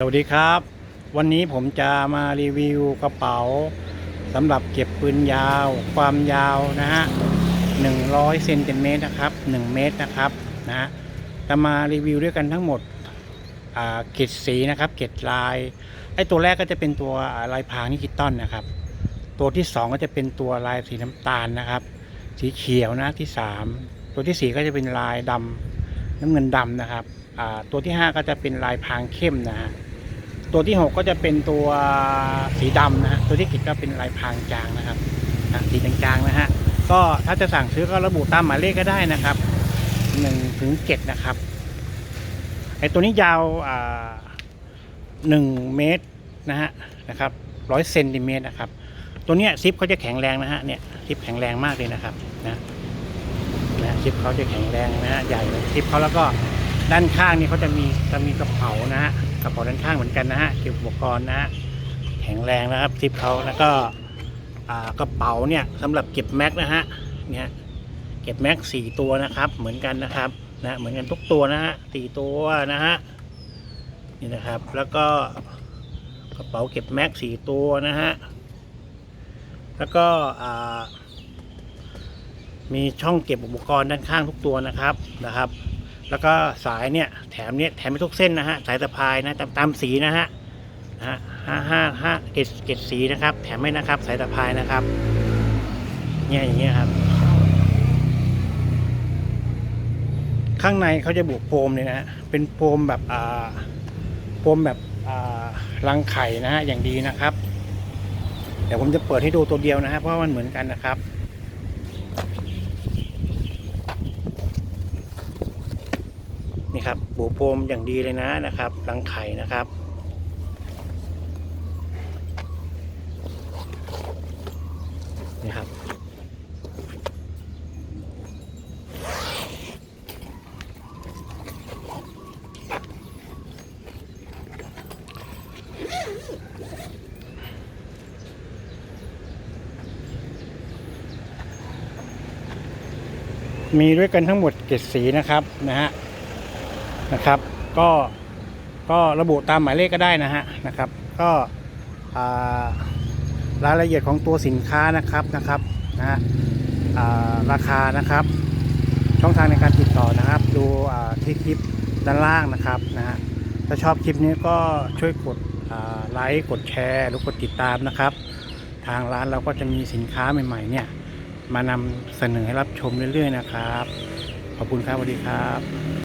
สวัสดีครับ วันนี้ผมจะมารีวิวกระเป๋าสำหรับเก็บปืนยาว ความยาวนะฮะ100เซนติเมตรนะครับ 1 เมตรนะครับนะฮะจะมารีวิวด้วยกันทั้งหมดเกรดสีนะครับเกรดลายไอ้ตัวแรกก็จะเป็นตัวลายพรางนิกิตอนนะครับ ตัวที่ 2 ก็จะเป็นตัวลายสีน้ำตาลนะครับ สีเขียวนะที่ 3 ตัวทีสี่4 ก็จะเป็นลายดำน้ำเงินดำนะครับตัวที่ 5 ก็จะเป็นลายพรางเข้มนะฮะ ตัวที่ 6 ก็จะเป็นตัวสีดำนะฮะตัวที่กิดก็เป็นลายพรางจางนะครับสีจางๆนะฮะก็ถ้าจะสั่งซื้อก็ระบุตามหมายเลขก็ได้นะครับ1ถึง7นะครับไอตัวนี้ยาวอ่า1เมตรนะฮะนะครับร้อยเซนติเมตรนะครับ ตัวเนี้ยซิปเขาจะแข็งแรงนะฮะเนี่ยซิปแข็งแรงมากเลยนะครับนะนะซิปเขาจะแข็งแรงนะฮะใหญ่เลยซิปเขาแล้วก็ด้านข้างนี่เขาจะมีจะมีกระเป๋านะฮะ ระเป๋าด้านข้างเหมือนกันนะฮะเก็บอุปกรณ์นะฮะแข็งแรงนะครับซิปเขาแล้วก็กระเป๋าเนี่ยสำหรับเก็บแม็กนะฮะเนี่ยเก็บแม็กสี่ตัวนะครับเหมือนกันนะครับนะเหมือนกันทุกตัวนะฮะสี่ตัวนะฮะนี่นะครับแล้วก็กระเป๋าเก็บแม็กสี่ตัวนะฮะแล้วก็มีช่องเก็บอุปกรณ์ด้านข้างทุกตัวนะครับนะครับ แล้วก็สายเนี่ยแถมเนี่ยแถมไปทุกเส้นนะฮะสายสะพายนะตามตามสีนะฮะนะฮะห้าห้าห้าเกตเกตสีนะครับ แถมให้นะครับสายสะพายนะครับเนี่ยอย่างเงี้ยครับข้างในเขาจะบุโฟมเลยนะฮะเป็นโฟมแบบอ่าโฟมแบบอ่ารังไข่นะฮะอย่างดีนะครับเดี๋ยวผมจะเปิดให้ดูตัวเดียวนะฮะเพราะว่ามันเหมือนกันนะครับ นี่ครับบูโฟมอย่างดีเลยนะนะครับรังไข่นะครับนี่ครับ มีด้วยกันทั้งหมดเจ็ดสีนะครับนะฮะ นะครับ ก็ก็ระบุตามหมายเลขก็ได้นะฮะนะครับ ก็รายละเอียดของตัวสินค้านะครับนะครับนะฮะราคานะครับ ช่องทางในการติดต่อนะครับ ดูที่คลิปด้านล่างนะครับนะฮะถ้าชอบคลิปนี้ก็ช่วยกดไลค์กดแชร์หรือกดติดตามนะครับ ทางร้านเราก็จะมีสินค้าใหม่ๆเนี่ยมานำเสนอให้รับชมเรื่อยๆนะครับ ขอบคุณครับสวัสดีครับ